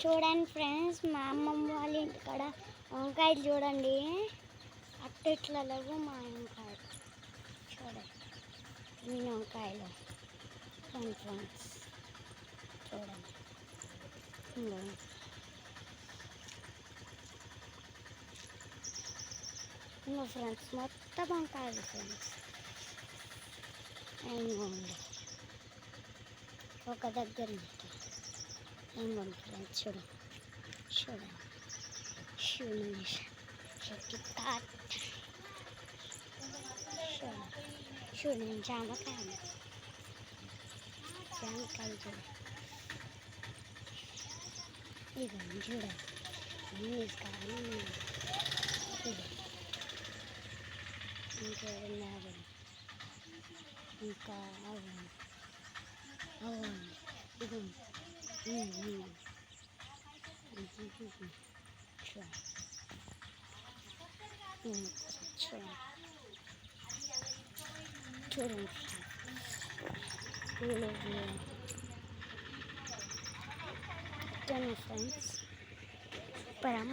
చూడండి ఫ్రెండ్స్ మా అమ్మమ్మ వాళ్ళ ఇంటికాడ వంకాయలు చూడండి. అట్ట ఇట్లా లేవు మా వంకాయలు చూడండి ఈ వంకాయలు. ఫ్రెండ్స్ చూడండి. ఇంగో. ఫ్రెండ్స్ మొత్తం వంకాయలు ఫ్రెండ్స్. ఇంకోండి ఒక దగ్గర ఉంటాయి ఇంకోండి ఫ్రెండ్స్ చూడండి చూడండి చూడండి చెట్టు కాట్ చూడండి చూడండి జామకాయ జామకాయ చూడండి ఇదిగోండి చూడండి అన్నీ కావాలి ఇది ఇంకేమన్నారు ఇంకా అవును అవును ఇది Çorum. Böyle oluyor. Canım friends. Param.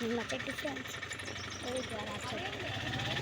Much difference. Oh, God,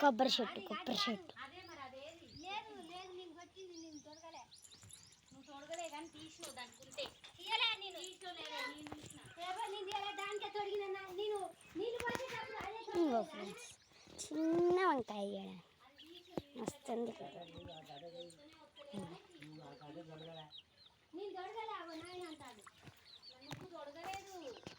కొబ్బరి చెట్టు కొబ్బరి చెట్టు. ఫ్రెండ్స్ చిన్న వంకాయ మస్తుంది నేను తొడగలే అవ్వ నాయన అంటాడు నువ్వు తొడగలేదు.